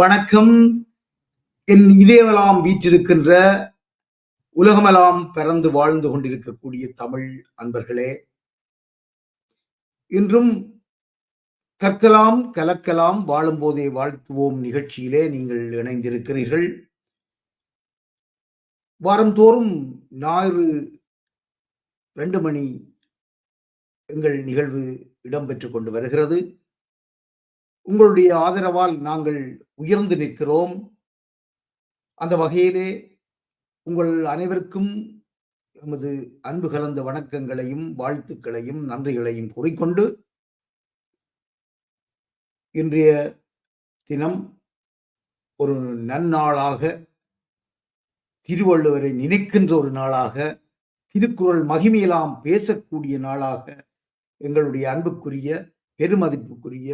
வணக்கம். என் இதயமெல்லாம் வீற்றிருக்கின்ற உலகமெல்லாம் பிறந்து வாழ்ந்து கொண்டிருக்கக்கூடிய தமிழ் அன்பர்களே இன்றும் கற்கலாம் கலக்கலாம் வாழும்போதே வாழ்த்துவோம் நிகழ்ச்சியிலே நீங்கள் இணைந்திருக்கிறீர்கள். வாரந்தோறும் ஞாயிறு ரெண்டு மணி எங்கள் நிகழ்வு இடம்பெற்று கொண்டு வருகிறது. உங்களுடைய ஆதரவால் நாங்கள் உயர்ந்து நிற்கிறோம். அந்த வகையிலே உங்கள் அனைவருக்கும் எமது அன்பு கலந்த வணக்கங்களையும் வாழ்த்துக்களையும் நன்றிகளையும் கூறிக்கொண்டு இன்றைய தினம் ஒரு நன்னாளாக திருவள்ளுவரை நினைக்கின்ற ஒரு நாளாக திருக்குறள் மகிமையெல்லாம் பேசக்கூடிய நாளாக எங்களுடைய அன்புக்குரிய பெருமதிப்புக்குரிய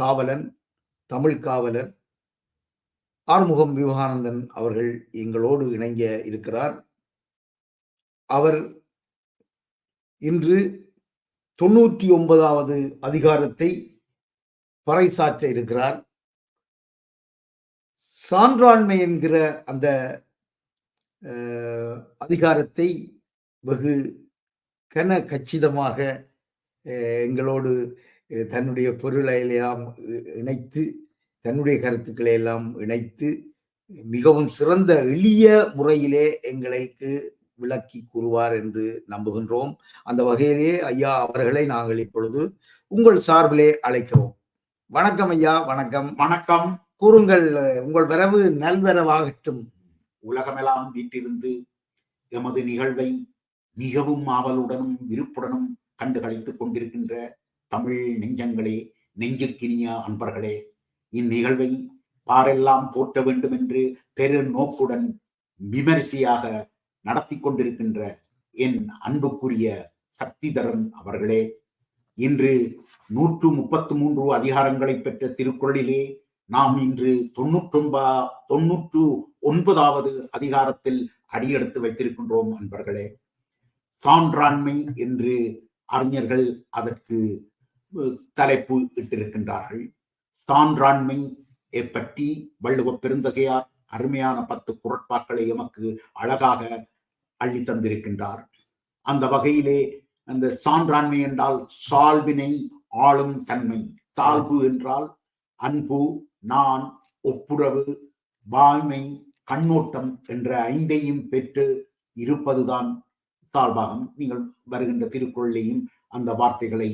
காவலன் தமிழ் காவலர் ஆறுமுகம் விவேகானந்தன் அவர்கள் எங்களோடு இணைங்க இருக்கிறார். அவர் இன்று தொண்ணூற்றி ஒன்பதாவது அதிகாரத்தை பறைசாற்ற இருக்கிறார். சான்றாண்மை என்கிற அந்த அதிகாரத்தை வெகு கன கச்சிதமாக எங்களோடு தன்னுடைய பொருளை எல்லாம் இணைத்து தன்னுடைய கருத்துக்களை எல்லாம் இணைத்து மிகவும் சிறந்த எளிய முறையிலே எங்களுக்கு விளக்கி கூறுவார் என்று நம்புகின்றோம். அந்த வகையிலே ஐயா அவர்களை நாங்கள் இப்பொழுது உங்கள் சார்பிலே அழைக்கிறோம். வணக்கம் ஐயா வணக்கம். வணக்கம். கூறுங்கள் உங்கள் வரவு நல்வரவாகட்டும். உலகமெல்லாம் வீட்டிருந்து எமது நிகழ்வை மிகவும் ஆவலுடனும் விருப்புடனும் கண்டு கொண்டிருக்கின்ற தமிழ் நெஞ்சங்களே நெஞ்சுக்கினியா அன்பர்களே இந்நிகழ்வை பாரெல்லாம் போற்ற வேண்டும் என்று பெரு நோக்குடன் விமரிசையாக நடத்தி கொண்டிருக்கின்ற என் அன்புக்குரிய சக்திதரன் அவர்களே இன்று நூற்று முப்பத்து மூன்று அதிகாரங்களை பெற்ற திருக்குறளிலே நாம் இன்று தொண்ணூற்றொன்பா தொண்ணூற்று ஒன்பதாவது அதிகாரத்தில் அடியெடுத்து வைத்திருக்கின்றோம் அன்பர்களே. சான்றாண்மை என்று அறிஞர்கள் அதற்கு தலைப்பு இட்டிருக்கின்றார்கள். சான்றாண்மை பற்றி வள்ளுவ பெருந்தகையார் அருமையான பத்து குரட்பாக்களை எமக்கு அழகாக அள்ளி தந்திருக்கின்றார். அந்த வகையிலே அந்த சான்றாண்மை என்றால் சால்வினை ஆளும் தன்மை. தாழ்வு என்றால் அன்பு நான் ஒப்புரவு வாய்மை கண்ணோட்டம் என்ற ஐந்தையும் பெற்று இருப்பதுதான் சால்பாகம். நீங்கள் வருகின்ற திருக்குறளையும் அந்த வார்த்தைகளை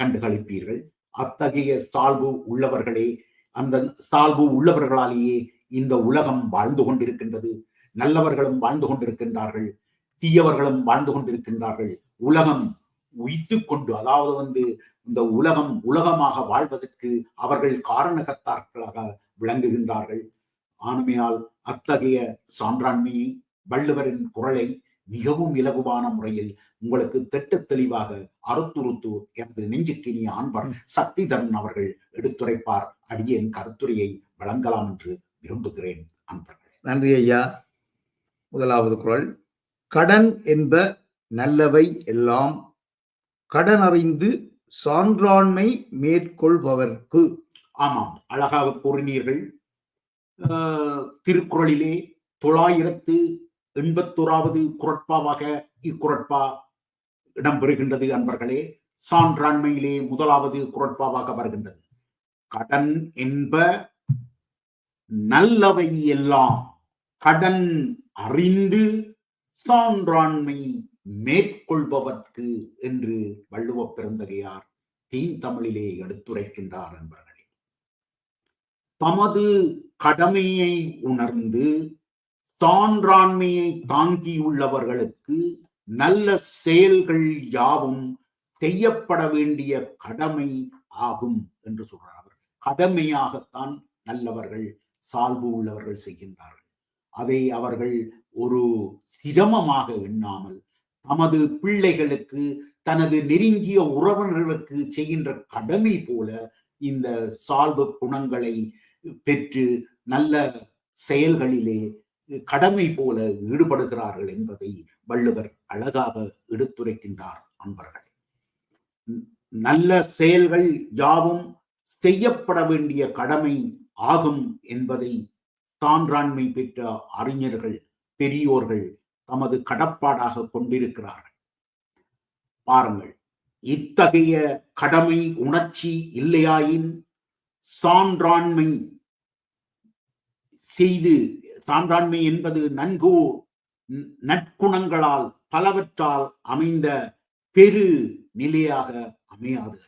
கண்டுகளிப்பீர்கள். அத்தகைய சால்பு உள்ளவர்களே அந்த சால்பு உள்ளவர்களாலேயே இந்த உலகம் வாழ்ந்து கொண்டிருக்கின்றது. நல்லவர்களும் வாழ்ந்து கொண்டிருக்கின்றார்கள் தீயவர்களும் வாழ்ந்து கொண்டிருக்கின்றார்கள். உலகம் உய்த்துக் கொண்டு அதாவது வந்து இந்த உலகம் உலகமாக வாழ்வதற்கு அவர்கள் காரணகர்த்தாக்களாக விளங்குகின்றார்கள். ஆனுமையால் அத்தகைய சான்றாண்மையை வள்ளுவரின் குரலை மிகவும் இலகுவான முறையில் உங்களுக்கு திட்டத் தெளிவாக அறுத்துறுத்து எனது நெஞ்சுக்கினிய ஆண்பர் சக்திதரன் அவர்கள் எடுத்துரைப்பார் அடியேன் கருத்துரையை வழங்கலாம் என்று விரும்புகிறேன் அன்பர்களே. நன்றி ஐயா. முதலாவது குறள் கடன் என்ப நல்லவை எல்லாம் கடன் அறிந்து சான்றாண்மை மேற்கொள்பவர்க்கு. ஆமாம் அழகாக கூறினீர்கள். திருக்குறளிலே தொள்ளாயிரத்து எண்பத்தோராவது குரட்பாவாக இக்குரட்பா இடம்பெறுகின்றது அன்பர்களே. சான்றாண்மையிலே முதலாவது குரட்பாவாக வருகின்றது. கடன் என்ப நல்லவை எல்லாம் கடன் அறிந்து சான்றாண்மை மேற்கொள்பவர்க்கு என்று வள்ளுவ பெருந்தகையார் தீன் தமிழிலே எடுத்துரைக்கின்றார் என்பர்களே தமது கடமையை உணர்ந்து தான்றாண்மையை தாங்கியுள்ளவர்களுக்கு நல்ல செயல்கள் யாவும் செய்யப்பட வேண்டிய கடமை ஆகும் என்று சொல்றார் அவர். கடமையாகத்தான் நல்லவர்கள் சால்பு உள்ளவர்கள் செய்கின்றார்கள். அதை அவர்கள் ஒரு சிரமமாக எண்ணாமல் தமது பிள்ளைகளுக்கு தனது நெருங்கிய உறவினர்களுக்கு செய்கின்ற கடமை போல இந்த சால்பு குணங்களை பெற்று நல்ல செயல்களிலே கடமை போல ஈடுபடுகிறார்கள் என்பதை வள்ளுவர் அழகாக எடுத்துரைக்கின்றார் அன்பர்களே. நல்ல செயல்கள் யாவும் செய்யப்பட வேண்டிய கடமை ஆகும் என்பதை சான்றாண்மை பெற்ற அறிஞர்கள் பெரியோர்கள் தமது கடப்பாடாக கொண்டிருக்கிறார்கள். பாருங்கள் இத்தகைய கடமை உணர்ச்சி இல்லையாயின் சான்றாண்மை செய்து சான்றாண்மை என்பது நன்கு நற்குணங்களால் பலவற்றால் அமைந்த பெரு நிலையாக அமையாது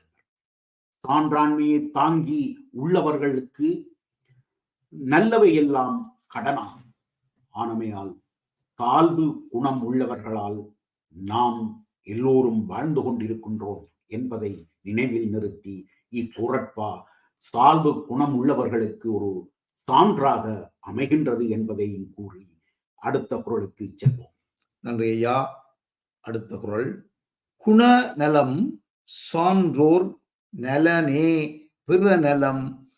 சான்றாண்மையை தாங்கி உள்ளவர்களுக்கு நல்லவை எல்லாம் கடனாகும் ஆனமையால் தாழ்வு குணம் உள்ளவர்களால் நாம் எல்லோரும் வாழ்ந்து கொண்டிருக்கின்றோம் என்பதை நினைவில் நிறுத்தி இக்குரட்பா சால்பு குணம் உள்ளவர்களுக்கு ஒரு சான்றாக அமைகின்றது என்பதையும் கூறி அடுத்த குரலுக்கு செல்வோம். நன்றி ஐயா. அடுத்த குரல். குணநலம் சான்றோர் நலனே பிற நலம்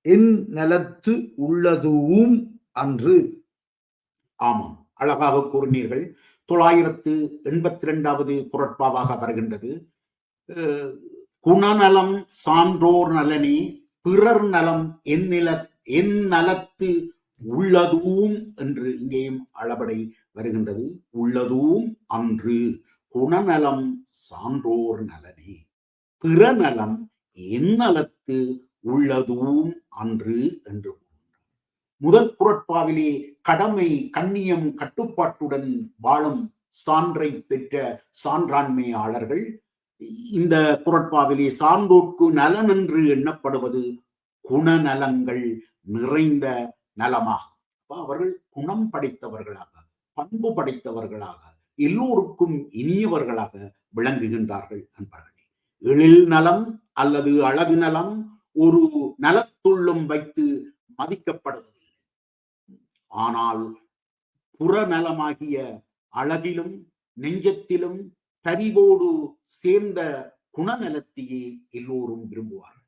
என் நலத்து உள்ளதுவும் அன்று. ஆமாம். அழகாக கூறினீர்கள். தொள்ளாயிரத்து எண்பத்தி ரெண்டாவது குரட்பாவாக வருகின்றது குணநலம் சான்றோர் நலனே பிறர் நலம் என் நில என் நலத்து உள்ளதூம் என்று இங்கேயும் அளபடை வருகின்றது. உள்ளதூம் அன்று குணநலம் சான்றோர் நலனே. பிற நலம் என் நலத்து உள்ளதூம் அன்று என்று முதல் குரட்பாவிலே கடமை கண்ணியம் கட்டுப்பாட்டுடன் வாழும் சான்றை பெற்ற சான்றாண்மையாளர்கள் இந்த குரட்பாவிலே சான்றோர்க்கு நலன் என்று எண்ணப்படுவது குணநலங்கள் நிறைந்த நலமாகும் அவர்கள் குணம் படைத்தவர்களாக பண்பு படைத்தவர்களாக எல்லோருக்கும் இனியவர்களாக விளங்குகின்றார்கள் நண்பர்களே. எழில் நலம் அல்லது அழகு நலம் ஒரு நலத்துள்ளும் வைத்து மதிக்கப்படுவதில்லை. ஆனால் புறநலமாகிய அழகிலும் நெஞ்சத்திலும் பரிவோடு சேர்ந்த குணநலத்தையே எல்லோரும் விரும்புவார்கள்.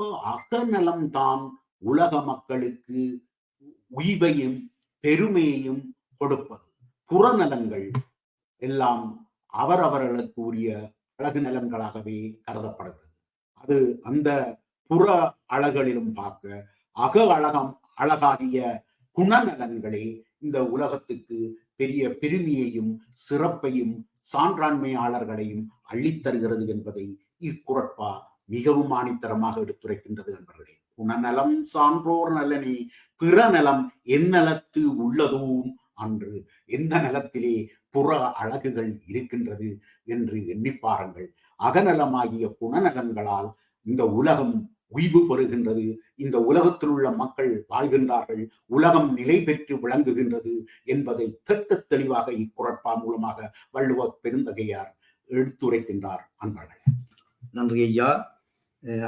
அப்போ அகநலம் தான் உலக மக்களுக்கு உய்வையும் பெருமையையும் கொடுப்பது. புறநலங்கள் எல்லாம் அவரவர்களுக்கு உரிய அழகு நலன்களாகவே கருதப்படுகிறது. அது அந்த புற அழகளிலும் பார்க்க அக அழகம் அழகாகிய குணநலன்களே இந்த உலகத்துக்கு பெரிய பெருமையையும் சிறப்பையும் சான்றாண்மையாளர்களையும் அள்ளித்தருகிறது என்பதை இக்குரட்பா மிகவும் ஆணித்தரமாக எடுத்துரைக்கின்றது என்பர்களே குணநலம் சான்றோர் நலனே பிற நலம் எந்நலத்து உள்ளதும் அன்று. எந்த நலத்திலே புற அழகுகள் இருக்கின்றது என்று எண்ணிப் பாருங்கள். அகநலமாகிய குணநலன்களால் இந்த உலகம் உய்வு பெறுகின்றது. இந்த உலகத்தில் உள்ள மக்கள் வாழ்கின்றார்கள். உலகம் நிலை பெற்று விளங்குகின்றது என்பதை திட்ட தெளிவாக இக்குரட்பா மூலமாக வள்ளுவர் பெருந்தகையார் எடுத்துரைக்கின்றார் அன்பர்களே நன்றி ஐயா.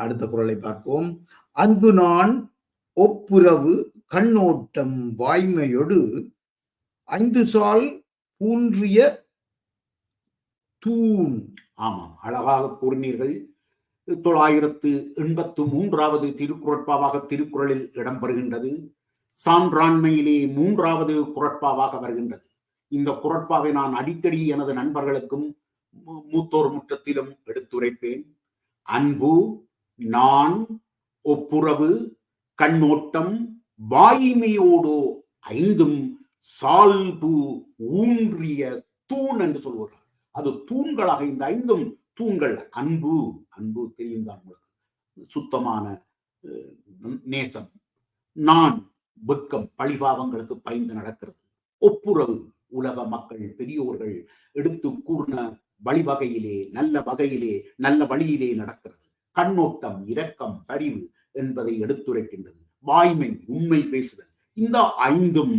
அடுத்த குரலை பார்ப்போம். அன்பு நான் ஒப்புரவு கண்ணோட்டம் வாய்மையொடு ஐந்து சால் ஊன்றிய தூண். ஆமாம் அழகாக கூறினீர்கள். தொள்ளாயிரத்து எண்பத்து மூன்றாவது திருக்குறட்பாவாக திருக்குறளில் இடம்பெறுகின்றது சான்றாண்மையிலே மூன்றாவது குரட்பாவாக வருகின்றது. இந்த குரட்பாவை நான் அடிக்கடி எனது நண்பர்களுக்கும் மூ- மூத்தோர் முற்றத்திலும் எடுத்துரைப்பேன். அன்பு நான் ஒப்புரவு கண்ணோட்டம் வாய்மையோடோ ஐந்தும் சால்பு ஊன்றிய தூண் என்று சொல்வார்கள் அது தூண்களாக இந்த ஐந்தும் தூண்கள். அன்பு அன்பு தெரியும் தான் உங்களுக்கு. சுத்தமான நேசம். நான் வெட்கம் பழிபாவங்களுக்கு பயந்து நடக்கிறது. ஒப்புரவு உலக மக்கள் பெரியோர்கள் எடுத்து கூர்ன வழிவகையிலே நல்ல வகையிலே நல்ல வழியிலே நடக்கிறது. கண்ணோட்டம் இரக்கம் பரிவு என்பதை எடுத்துரைக்கின்றது. வாய்மை உண்மை பேசுதல். இந்த ஐந்தும்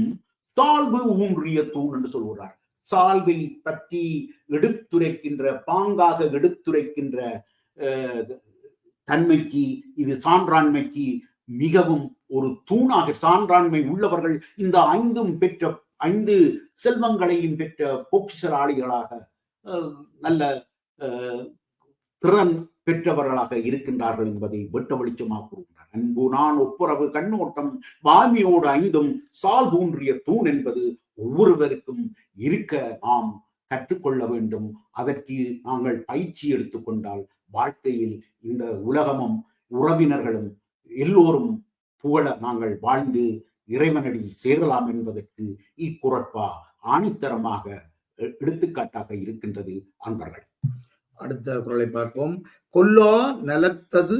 சால்பு ஊன்றிய தூண் என்று சொல்கிறார் சால்வை பற்றி எடுத்துரைக்கின்ற பாங்காக எடுத்துரைக்கின்ற அஹ், தன்மைக்கு இது சான்றாண்மைக்கு மிகவும் ஒரு தூணாக சான்றாண்மை உள்ளவர்கள் இந்த ஐந்தும் பெற்ற ஐந்து செல்வங்களையும் பெற்ற பொக்கிசராளிகளாக நல்ல திறன் பெற்றவர்களாக இருக்கின்றார்கள் என்பதை வெட்ட வெளிச்சமாக கூறுகின்றார். அன்பு நான் ஒப்புரவு கண்ணோட்டம் வாமியோடு ஐந்தும் சால் ஊன்றிய தூண் என்பது ஒவ்வொருவருக்கும் இருக்க நாம் கற்றுக்கொள்ள வேண்டும். அதற்கு நாங்கள் பயிற்சி எடுத்துக்கொண்டால் வாழ்க்கையில் இந்த உலகமும் உறவினர்களும் எல்லோரும் புகழ நாங்கள் வாழ்ந்து இறைவனடி சேரலாம் என்பதற்கு இக்குறப்பா ஆணித்தரமாக எடுத்துக்காட்டாக இருக்கின்றது அன்பர்கள் அடுத்த குரலை பார்ப்போம். கொல்லா நலத்தது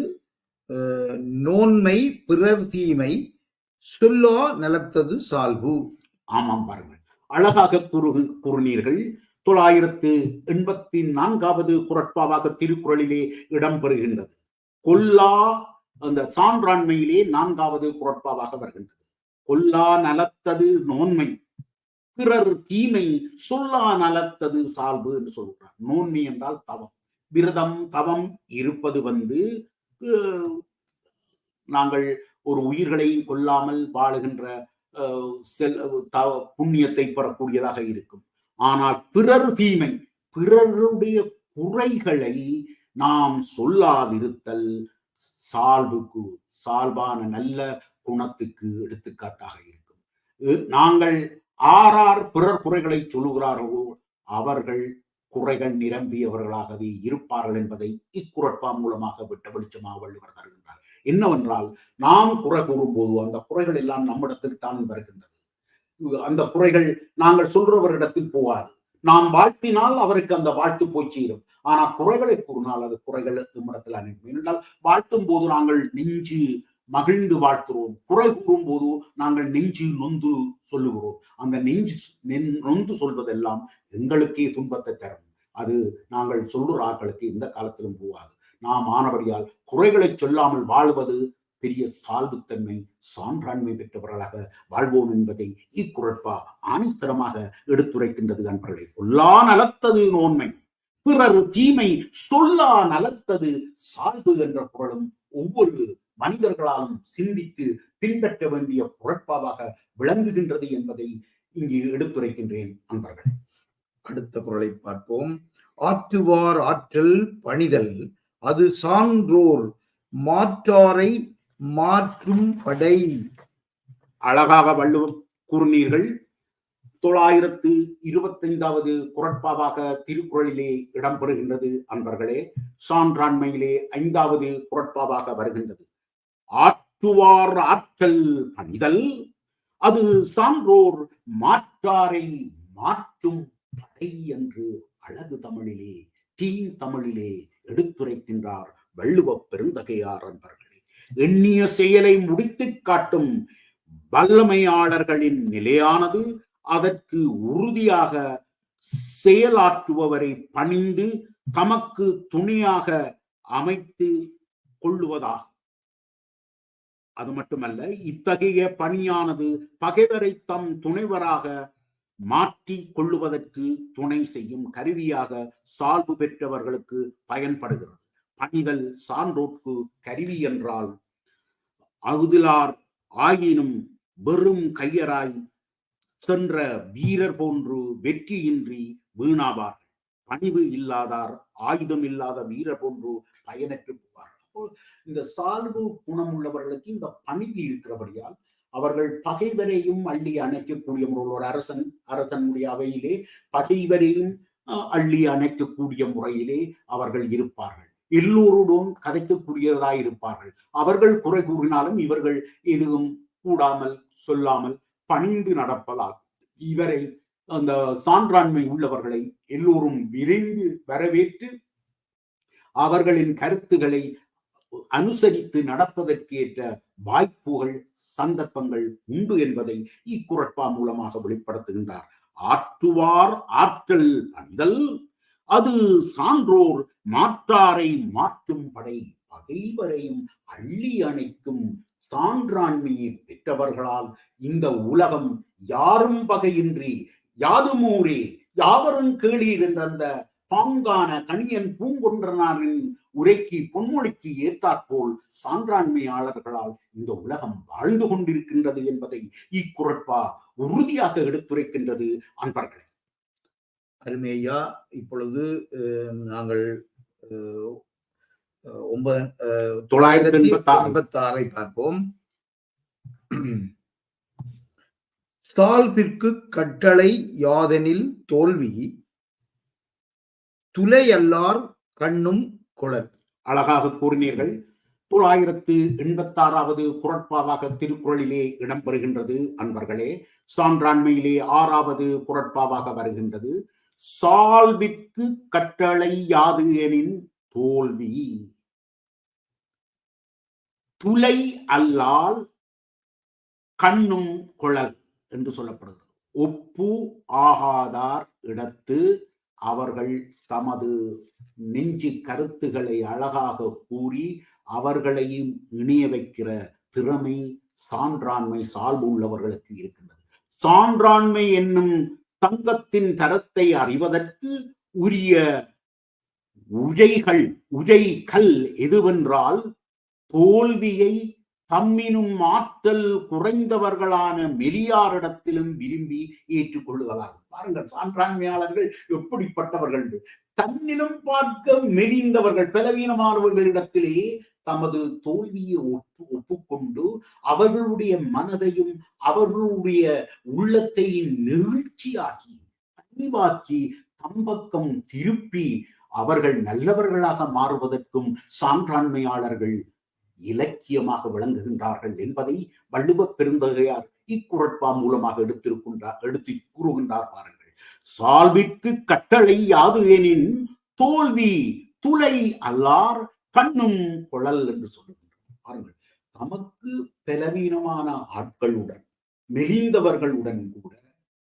நோன்மை பிறர் தீமை சொல்லா நலத்தது சால்பு. ஆமாம் பாருங்கள். அழகாக கூறு கூறினீர்கள். தொள்ளாயிரத்து எண்பத்தி நான்காவது குரட்பாவாக திருக்குறளிலே இடம்பெறுகின்றது கொல்லா அந்த சான்றாண்மையிலே நான்காவது குரட்பாவாக வருகின்றது. கொல்லா நலத்தது நோன்மை. பிறர் தீமை சொல்லா நலத்தது சால்பு என்று சொல்கிறார் நோன்மை என்றால் தவம். விரதம் தவம் இருப்பது வந்து நாங்கள் ஒரு உயிர்களை கொல்லாமல் வாழுகின்ற செல் த- புண்ணியத்தை பெறக்கூடியதாக இருக்கும். ஆனால் பிறர் தீமை பிறருடைய குறைகளை நாம் சொல்லாதிருத்தல் சால்புக்கு சால்பான நல்ல குணத்துக்கு எடுத்துக்காட்டாக இருக்கும். நாங்கள் ஆறார் பிறர் குறைகளை சொல்லுகிறார்களோ அவர்கள் குறைகள் நிரம்பியவர்களாகவே இருப்பார்கள் என்பதை இக்குரட்பா மூலமாக விட்ட வெளிச்சமாக வள்ளுவர் தருகின்றார். என்னவென்றால் நாம் குறை கூறும்போது அந்த குறைகள் எல்லாம் நம்மிடத்தில் தான் வருகின்றது. அந்த குறைகள் நாங்கள் சொல்றவரிடத்தில் போகாது. நாம் வாழ்த்தினால் அவருக்கு அந்த வாழ்த்து போய் சேரும். ஆனா குறைகளை கூறினால் அது குறைகள் நம்மிடத்தில் அனுப்பும் ஏனென்றால் வாழ்த்தும் போது நாங்கள் நெஞ்சு மகிழ்ந்து வாழ்த்துறோம். குறை கூறும் போது நாங்கள் நெஞ்சு நொந்து சொல்லுகிறோம். அந்த நெஞ்சு நென்- நொந்து சொல்வதெல்லாம் எங்களுக்கே துன்பத்தை தரும். அது நாங்கள் சொல்லுற ஆட்களுக்கு இந்த காலத்திலும் போகாது. நாம் ஆனபடியால் குறைகளை சொல்லாமல் வாழ்வது பெரிய சால்புத்தன்மை சான்றாண்மை பெற்றவர்களாக வாழ்வோம் என்பதை இக்குறட்பா ஆணித்தரமாக எடுத்துரைக்கின்றது அன்பர்களே. சொல்லா நலத்தது நோன்மை பிறர் தீமை சொல்லா நலத்தது சால்பு என்ற குரலும் ஒவ்வொரு மனிதர்களாலும் சிந்தித்து பின்பற்ற வேண்டிய குரட்பாவாக விளங்குகின்றது என்பதை இங்கு எடுத்துரைக்கின்றேன் அன்பர்கள் அடுத்த குரலை பார்ப்போம். ஆற்றுவார் ஆற்றல் பணிதல் அது சான்றோர் மாற்றாரை மாற்றும் படை. அழகாக வள்ளுவர் கூறினீர்கள் தொள்ளாயிரத்து இருபத்தைந்தாவது குரட்பாவாக திருக்குறளிலே இடம்பெறுகின்றது அன்பர்களே சான்றாண்மையிலே ஐந்தாவது குரட்பாவாக வருகின்றது. ஆற்றுவார் ஆற்றல் பணிதல் அது சான்றோர் மாற்றாரை மாற்றும் படை என்று அழகு தமிழிலே தீ தமிழிலே எடுத்துரைக்கின்றார் வள்ளுவ பெருந்தகையார் அன்பர்களே. எண்ணிய செயலை முடித்துக் காட்டும் வல்லமையாளர்களின் நிலையானது அதற்கு உறுதியாக செயலாற்றுபவரை பணிந்து தமக்கு துணையாக அமைத்து கொள்ளுவதாகும் அது மட்டுமல்ல இத்தகைய பணியானது பகைவரை தம் துணைவராக மாற்றி கொள்ளுவதற்கு துணை செய்யும் கருவியாக சால்பு பெற்றவர்களுக்கு பயன்படுகிறது. பணிகள் சான்றோர்க்கு கருவி என்றால் அகுதிலார் ஆயினும் வெறும் கையராய் சென்ற வீரர் போன்று வெற்றியின்றி வீணாவார்கள். பணிவு இல்லாதார் ஆயுதம் இல்லாத வீரர் போன்று பயனற்று போவார்கள். இந்த சால்பு குணமுள்ளவர்களுக்கு இந்த பணிவு இருக்கிறபடியால் அவர்கள் பகைவரையும் அள்ளி அணைக்கக்கூடிய முறையில் ஒரு அரசன் அரசனுடைய அவையிலே பகைவரையும் அள்ளி அணைக்கக்கூடிய முறையிலே அவர்கள் இருப்பார்கள். எல்லோருடன் கதைக்கக்கூடியதாய் இருப்பார்கள். அவர்கள் குறை கூறினாலும் இவர்கள் எதுவும் கூடாமல் சொல்லாமல் பணிந்து நடப்பதால் இவரை அந்த சான்றாண்மை உள்ளவர்களை எல்லோரும் விரைந்து வரவேற்று அவர்களின் கருத்துக்களை அனுசரித்து நடப்பதற்கேற்ற வாய்ப்புகள் சந்தர்ப்பங்கள் உண்டு என்பதை இக்குறட்பா மூலமாக வெளிப்படுத்துகின்றார். ஆற்றுவார் ஆற்றல் அணிதல் அது சான்றோர் மாற்றாரை மாற்றும் படை பகைவரையும் அள்ளி அணைக்கும் சான்றாண்மையை பெற்றவர்களால் இந்த உலகம் யாரும் பகையின்றி யாதுமூரே யாவரும் கேளீர் என்ற அந்த பாங்கான கணியன் பூங்கொன்றனாரின் உரைக்கு பொன்மொழிக்கு ஏற்றாற்போல் சான்றாண்மையாளர்களால் இந்த உலகம் வாழ்ந்து கொண்டிருக்கின்றது என்பதை இக்குறட்பா உறுதியாக எடுத்துரைக்கின்றது அன்பர்களே. அருமையா இப்பொழுது நாங்கள் ஒன்பது தொள்ளாயிரத்தி எண்பத்தி ஆறு பார்ப்போம். சால்பிற்கு கட்டளை யாதெனில் தோல்வி துளையல்லார் கண்ணும் குழல் அழகாக கூறினீர்கள் தொள்ளாயிரத்து எண்பத்தாறாவது குரட்பாவாக திருக்குறளிலே இடம்பெறுகின்றது அன்பர்களே. சான்றாண்மையிலே ஆறாவது குரட்பாவாக வருகின்றது. சால்விற்கு கட்டளை யாது எனின் தோல்வி? துளை அல்லால் கண்ணும் குழல் என்று சொல்லப்படுகிறது. ஒப்பு ஆகாதார் இடத்து அவர்கள் தமது நெஞ்சு கருத்துக்களை அழகாக கூறி அவர்களையும் இணைய வைக்கிற திறமை சான்றாண்மை சால்பு உள்ளவர்களுக்கு இருக்கின்றது. சான்றாண்மை என்னும் தங்கத்தின் தரத்தை அறிவதற்கு உரிய உஜைகள் உஜை கல் எதுவென்றால் தோல்வியை தம்மினும் ஆற்றல் குறைந்தவர்களான மெலியாரிடத்திலும் விரும்பி ஏற்றுக்கொள்ளுதலாகும். பாருங்கள் சான்றாண்மையாளர்கள் எப்படிப்பட்டவர்கள் தன்னிலும் பார்க்க மெலிந்தவர்கள் பலவீனமானவர்களிடத்திலே தமது தோல்வியை ஒப்பு ஒப்புக்கொண்டு அவர்களுடைய மனதையும் அவர்களுடைய உள்ளத்தை நெகிழ்ச்சியாக்கி அறிவாக்கி தம்பக்கம் திருப்பி அவர்கள் நல்லவர்களாக மாறுவதற்கும் சான்றாண்மையாளர்கள் இலக்கியமாக விளங்குகின்றார்கள் என்பதை வள்ளுவ பெருந்தகையார் இக்குரட்பா மூலமாக எடுத்திருக்கின்றார் எடுத்து கூறுகின்றார் பாருங்கள். சால்விற்கு கட்டளை யாது எனின் தோல்வி துளை அல்லார் கண்ணும் குழல் என்று சொல்லுகின்றார். பாருங்கள் தமக்கு பலவீனமான ஆட்களுடன் மெலிந்தவர்களுடன் கூட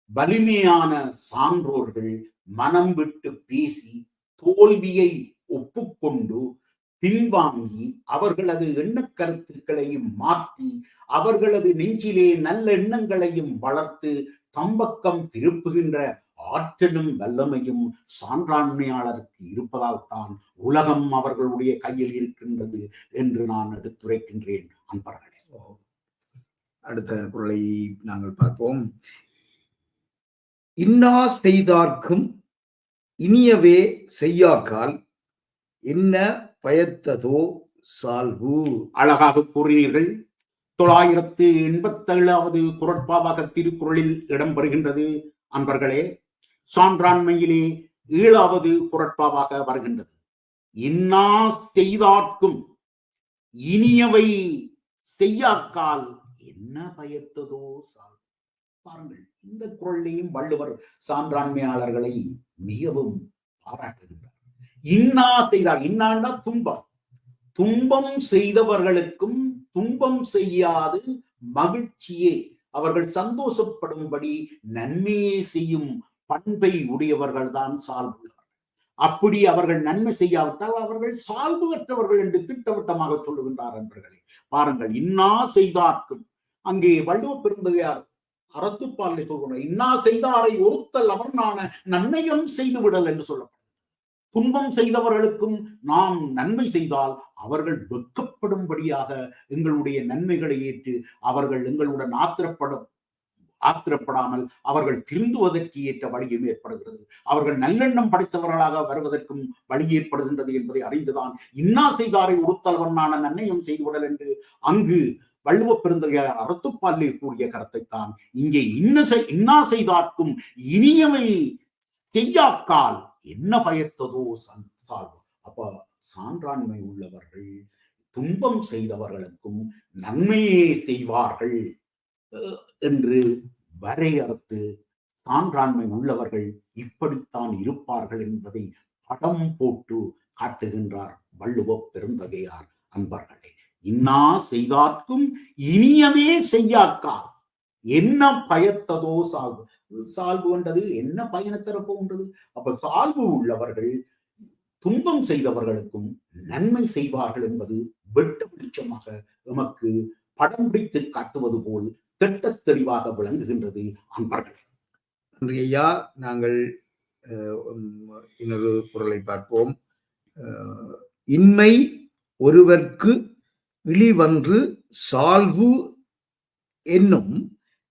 வலிமையான சான்றோர்கள் மனம் விட்டு பேசி தோல்வியை ஒப்புக்கொண்டு பின்வாங்கி அவர்களது எண்ணக் கருத்துக்களையும் மாற்றி அவர்களது நெஞ்சிலே நல்ல எண்ணங்களையும் வளர்த்து தம்பக்கம் திருப்புகின்ற ஆற்றலும் வல்லமையும் சான்றாண்மையாளருக்கு இருப்பதால் தான் உலகம் அவர்களுடைய கையில் இருக்கின்றது என்று நான் எடுத்துரைக்கின்றேன் அன்பர்களே. அடுத்த குரலை நாங்கள் பார்ப்போம். இன்னா செய்தார்க்கும் இனியவே செய்யாக்கால் என்ன பயத்ததோ சால்வு. அழகாக கூறினீர்கள். தொள்ளாயிரத்து எண்பத்தேழாவது குரட்பாவாக திருக்குறளில் இடம்பெறுகின்றது அன்பர்களே. சான்றாண்மையிலே ஏழாவது குரட்பாவாக வருகின்றது. இன்னா செய்தாட்கும் இனியவை செய்யாக்கால் என்ன பயத்ததோ சால் பாருங்கள் இந்த குரலையும் வள்ளுவர் சான்றாண்மையாளர்களை மிகவும் பாராட்டுகின்றார். இன்னா செய்தார். இன்னான்னா துன்பம். துன்பம் செய்தவர்களுக்கும் துன்பம் செய்யாது. மகிழ்ச்சியே. அவர்கள் சந்தோஷப்படும்படி நன்மையே செய்யும் பண்பை உடையவர்கள் தான் சால்புள்ளவர்கள் அப்படி அவர்கள் நன்மை செய்யாவிட்டால் அவர்கள் சால்புகற்றவர்கள் என்று திட்டவட்டமாக சொல்லுகின்றார் என்பர்களே பாருங்கள் இன்னா செய்தார்க்கும். அங்கே வள்ளுவ பெருந்தகையார் அறத்துப்பாலை சொல்கிறார் இன்னா செய்தாரை ஒருத்தல் அவர் நான் நன்மையும் செய்து விடல் என்று சொல்லப்படும். துன்பம் செய்தவர்களுக்கும் நாம் நன்மை செய்தால் அவர்கள் வெக்கப்படும்படியாக எங்களுடைய நன்மைகளை ஏற்று அவர்கள் எங்களுடன் ஆத்திரப்படும் ஆத்திரப்படாமல் அவர்கள் திருந்துவதற்கு ஏற்ற வழியும் ஏற்படுகிறது. அவர்கள் நல்லெண்ணம் படைத்தவர்களாக வருவதற்கும் வழி ஏற்படுகின்றது என்பதை அறிந்துதான் இன்னா செய்தாரை உறுத்தல்வனான நன்மையும் செய்துவிடல் என்று அங்கு வள்ளுவ பெருந்தகையார் அறத்துப்பாலே கூறிய கருத்தைத்தான் இங்கே இன்ன செய்- இன்னா செய்தார்க்கும் இனியவை செய்யாக்கால் என்ன பயத்ததோ சன் அப்ப சான்றாண்மை உள்ளவர்கள் துன்பம் செய்தவர்களுக்கும் நன்மையே செய்வார்கள் என்று வரையறுத்து சான்றாண்மை உள்ளவர்கள் இப்படித்தான் இருப்பார்கள் என்பதை படம் போட்டு காட்டுகின்றார் வள்ளுவ பெருந்தகையார் அன்பர்களே. இன்னா செய்தார்க்கும் இனியவே செய்யாக்கார் என்ன பயத்ததோ சாகு சால்வுன்றது என்ன பயனை தரப்போன்றது அப்ப சால்வு உள்ளவர்கள் துன்பம் செய்தவர்களுக்கும் நன்மை செய்வார்கள் என்பது வெட்டு வெளிச்சமாக எமக்கு படம் பிடித்து காட்டுவது போல் திட்டத் தெளிவாக விளங்குகின்றது அன்பர்கள். நன்றி ஐயா. நாங்கள் அஹ், இன்னொரு குரலை பார்ப்போம். இன்மை ஒருவர்க்கு இழிவன்று சால்வு என்னும்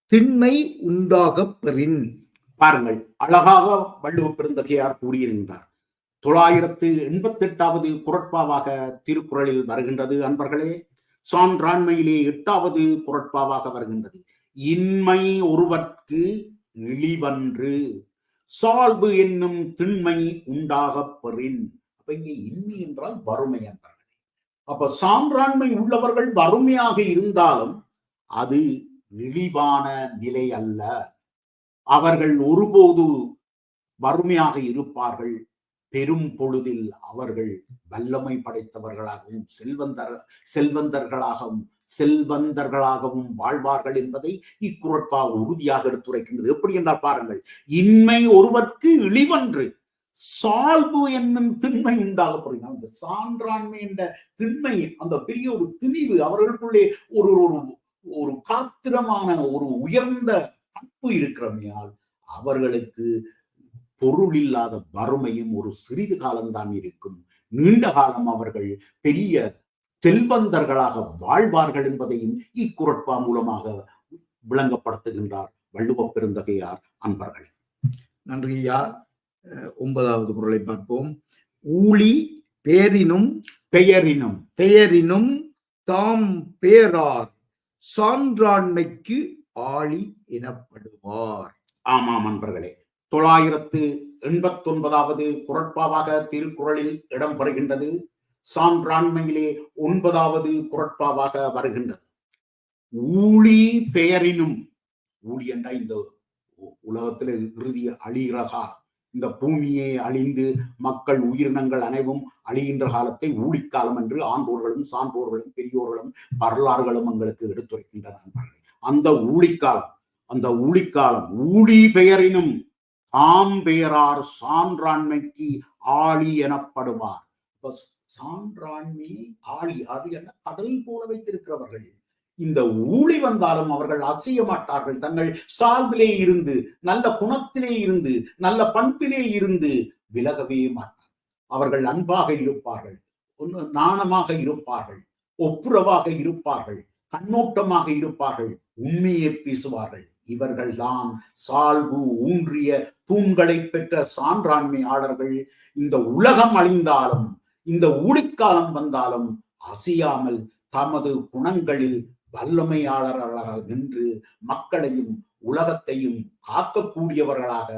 திண்மை உண்டாகப் பெறின். பாருங்கள் அழகாக வள்ளுவ பெருந்தகையார் கூறியிருந்தார். தொள்ளாயிரத்து எண்பத்தி எட்டாவது குரட்பாவாக திருக்குறளில் வருகின்றது அன்பர்களே. சான்றாண்மையிலே எட்டாவது குரட்பாவாக வருகின்றது. இன்மை ஒருவர்க்கு இழிவன்று. சால்பு என்னும் திண்மை உண்டாகப் பெறின். அப்ப இங்கே இன்மை என்றால் வறுமை என்பர்களே அப்ப சான்றாண்மை உள்ளவர்கள் வறுமையாக இருந்தாலும் அது இழிவான நிலை அல்ல. அவர்கள் ஒருபோது வறுமையாக இருப்பார்கள். பெரும் பொழுதில் அவர்கள் வல்லமை படைத்தவர்களாகவும் செல்வந்தர் செல்வந்தர்களாகவும் செல்வந்தர்களாகவும் வாழ்வார்கள் என்பதை இக்குறட்பா உறுதியாக எடுத்துரைக்கின்றது. எப்படி என்றால் பாருங்கள் இன்மை ஒருவர்க்கு இழிவன்று சால்பு என்னும் திண்மை உண்டாக போறீங்க அந்த சான்றாண்மை என்ற திண்மை அந்த பெரிய ஒரு திணிவு அவர்களுக்குள்ளே ஒரு ஒரு ஒரு காத்திரமான ஒரு உயர்ந்த பண்பு இருக்கிறமையால் அவர்களுக்கு பொருள் இல்லாத வறுமையும் ஒரு சிறிது காலம்தான் இருக்கும். நீண்ட காலம் அவர்கள் பெரிய செல்வந்தர்களாக வாழ்வார்கள் என்பதையும் இக்குறட்பா மூலமாக விளங்கப்படுத்துகின்றார் வள்ளுவ பெருந்தகையார் அன்பர்கள். நன்றி ஐயா. ஒன்பதாவது குரலை பார்ப்போம். ஊழி பேரினும் பெயரினும் பெயரினும் தாம் பேரார். சான்றாண்மைக்கு ஆளி எனப்படுவார் ஆமாம் அன்பர்களே. தொள்ளாயிரத்து எண்பத்தி ஒன்பதாவது குரட்பாவாக திருக்குறளில் இடம்பெறுகின்றது சான்றாண்மையிலே ஒன்பதாவது குரட்பாவாக வருகின்றது. ஊழி பெயரினும் ஊழி என்ற இந்த உ- உலகத்தில் இறுதி அழிகிற காலம். இந்த பூமியே அழிந்து மக்கள் உயிரினங்கள் அனைவும் அழிகின்ற காலத்தை ஊழிக்காலம் என்று ஆண்டோர்களும் சான்றோர்களும் பெரியோர்களும் வரலாறுகளும் எங்களுக்கு எடுத்துரைக்கின்றன நண்பர்களே. அந்த ஊழிக்காலம் அந்த ஊழிக்காலம் ஊழி பெயரினும் தாம் பெயரார் சான்றாண்மைக்கு ஆளி எனப்படுவார். சான்றாண்மை ஆளி ஆளி என கடல் போல வைத்திருக்கிறவர்கள். இந்த ஊழி வந்தாலும் அவர்கள் அசைய மாட்டார்கள். தங்கள் சால்பிலே இருந்து நல்ல குணத்திலே இருந்து நல்ல பண்பிலே இருந்து விலகவே மாட்டார்கள். அவர்கள் அன்பாக இருப்பார்கள் நாணமாக இருப்பார்கள் ஒப்புரவாக இருப்பார்கள் கண்ணோட்டமாக இருப்பார்கள் உண்மையை பேசுவார்கள். இவர்கள்தான் சால்பு ஊன்றிய தூண்களை பெற்ற சான்றாண்மையாளர்கள் இந்த உலகம் அழிந்தாலும் இந்த ஊழிக்காலம் வந்தாலும் அசையாமல் தமது குணங்களில் வல்லமையாளர்களாக நின்று மக்களையும் உலகத்தையும் காக்கக்கூடியவர்களாக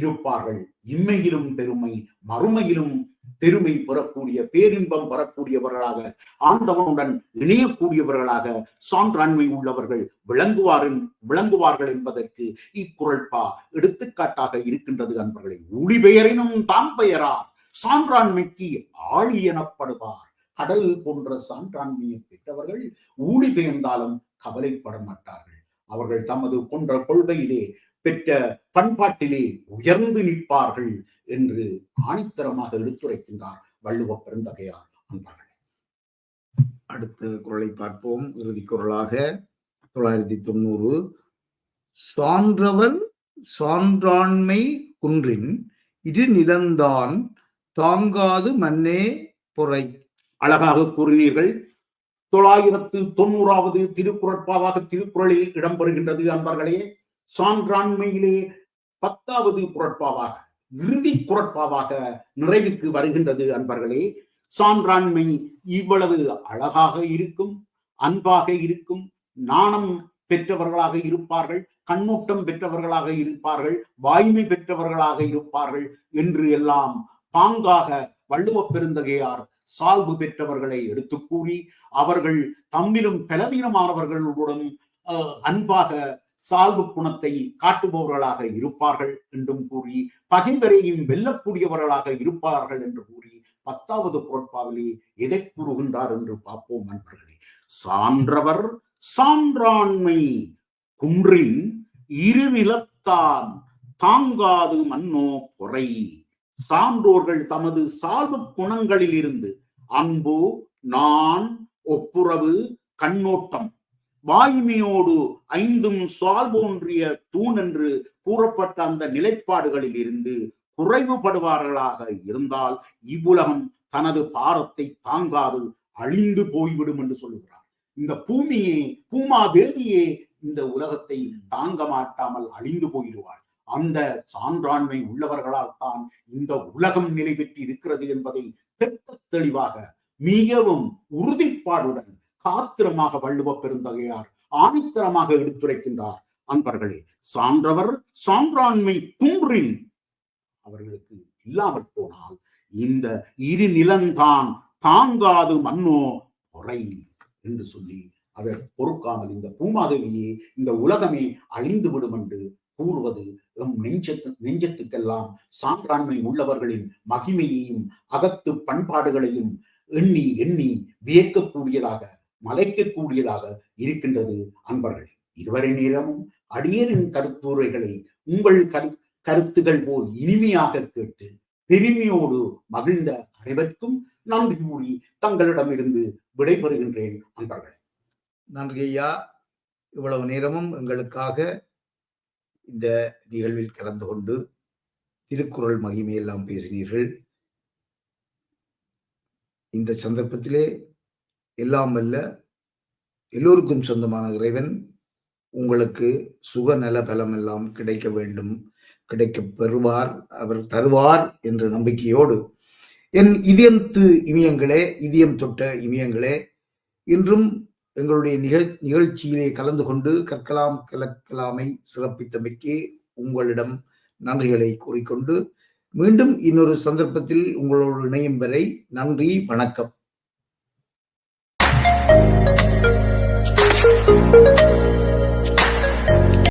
இருப்பார்கள். இம்மையிலும் பெருமை மறுமையிலும் பெருமை பெறக்கூடிய பேரின்பம் பெறக்கூடியவர்களாக ஆண்டவனுடன் இணையக்கூடியவர்களாக சான்றாண்மை உள்ளவர்கள் விளங்குவாரின் விளங்குவார்கள் என்பதற்கு இக்குரல்பா எடுத்துக்காட்டாக இருக்கின்றது அன்பர்களை. ஒளி பெயரினும் தாம் பெயரார் சான்றாண்மைக்கு ஆளி எனப்படுவார். கடல் போன்ற சான்றாண்மையை பெற்றவர்கள் ஊழி பெயர்ந்தாலும் கவலைப்பட மாட்டார்கள் அவர்கள் தமது கொன்ற கொள்கையிலே பெற்ற பண்பாட்டிலே உயர்ந்து நிற்பார்கள் என்று ஆணித்தரமாக எடுத்துரைக்கின்றார் வள்ளுவ பெருந்தகையார் அன்பர்கள். அடுத்த குரலை பார்ப்போம். இறுதி குரலாக தொள்ளாயிரத்தி தொண்ணூறு. சான்றவர் சான்றாண்மை குன்றின் இரு நிலந்தான் தாங்காது மன்னே பொறை. அழகாக கூறினீர்கள். தொள்ளாயிரத்து தொண்ணூறாவது திருக்குறட்பாவாக திருக்குறளில் இடம்பெறுகின்றது அன்பர்களே. சான்றாண்மையிலே பத்தாவது குரட்பாவாக இறுதி குரட்பாவாக நிறைவுக்கு வருகின்றது அன்பர்களே. சான்றாண்மை இவ்வளவு அழகாக இருக்கும் அன்பாக இருக்கும் நாணம் பெற்றவர்களாக இருப்பார்கள் கண்ணோட்டம் பெற்றவர்களாக இருப்பார்கள் வாய்மை பெற்றவர்களாக இருப்பார்கள் என்று எல்லாம் பாங்காக வள்ளுவ பெருந்தகையார் சால்பு பெற்றவர்களை எடுத்து கூறி அவர்கள் தம்மிலும் பலவீனமானவர்களுடன் அஹ், அன்பாக சால்பு குணத்தை காட்டுபவர்களாக இருப்பார்கள் என்றும் கூறி பகைவரையும் வெல்லக்கூடியவர்களாக இருப்பார்கள் என்று கூறி பத்தாவது குரட்பாவிலே எதை கூறுகின்றார் என்று பார்ப்போம் நண்பர்களே சான்றவர் சான்றாண்மை குன்றின் இருநிலத்தான் தாங்காது மன்னோ பொறை. சான்றோர்கள் தமது சால்பு குணங்களில் இருந்து அன்பு நான் ஒப்புரவு கண்ணோட்டம். வாய்மையோடு ஐந்தும் சால்போன்றிய தூண் என்று கூறப்பட்ட அந்த நிலைப்பாடுகளில் இருந்து குறைவுபடுவார்களாக இருந்தால் இவ்வுலகம் தனது பாரத்தை தாங்காது அழிந்து போய்விடும் என்று சொல்லுகிறார். இந்த பூமியே பூமாதேவியே இந்த உலகத்தை தாங்க மாட்டாமல் அழிந்து போயிடுவாள். அந்த சான்றாண்மை உள்ளவர்களால் தான் இந்த உலகம் நிலை பெற்று இருக்கிறது என்பதை திட்ட தெளிவாக மிகவும் உறுதிப்பாடுடன் காத்திரமாக வள்ளுவ பெருந்தகையார் ஆணித்தரமாக எடுத்துரைக்கின்றார். அன்பர்களே சான்றவர் சான்றாண்மை குன்றின் அவர்களுக்கு இல்லாமல் போனால் இந்த இரு நிலந்தான் தாங்காது மன்னோ பொறை என்று சொல்லி அவர் பொறுக்காமல் இந்த பூமாதேவியே இந்த உலகமே அழிந்து விடும் என்று கூறுவது எம் நெஞ்சத்து நெஞ்சத்துக்கெல்லாம் சான்றாண்மை உள்ளவர்களின் மகிமையையும் அகத்து பண்பாடுகளையும் எண்ணி எண்ணி வியக்கக்கூடியதாக மலைக்கக்கூடியதாக இருக்கின்றது அன்பர்களே. இருவரை நேரமும் அடியரின் கருத்துரைகளை உங்கள் கரு கருத்துகள் போல் இனிமையாக கேட்டு பெருமையோடு மகிழ்ந்த அனைவருக்கும் நன்றி கூறி தங்களிடமிருந்து விடைபெறுகின்றேன் அன்பர்களே. நன்றி ஐயா இவ்வளவு நேரமும் எங்களுக்காக இந்த நிகழ்வில் கலந்து கொண்டு திருக்குறள் மகிமையெல்லாம் பேசினீர்கள். இந்த சந்தர்ப்பத்திலே எல்லாம் வல்ல எல்லோருக்கும் சொந்தமான இறைவன் உங்களுக்கு சுக நல பலம் எல்லாம் கிடைக்க வேண்டும் கிடைக்க பெறுவார் அவர் தருவார் என்ற நம்பிக்கையோடு என் இதயத்து இமயங்களே இதயம் தொட்ட இமயங்களே இன்றும் எங்களுடைய நிகழ் நிகழ்ச்சியிலே கலந்து கொண்டு கற்கலாம் கலக்கலாமை சிறப்பித்தமைக்கு உங்களிடம் நன்றிகளை கூறிக்கொண்டு மீண்டும் இன்னொரு சந்தர்ப்பத்தில் உங்களோடு இணையும் வரை நன்றி வணக்கம்.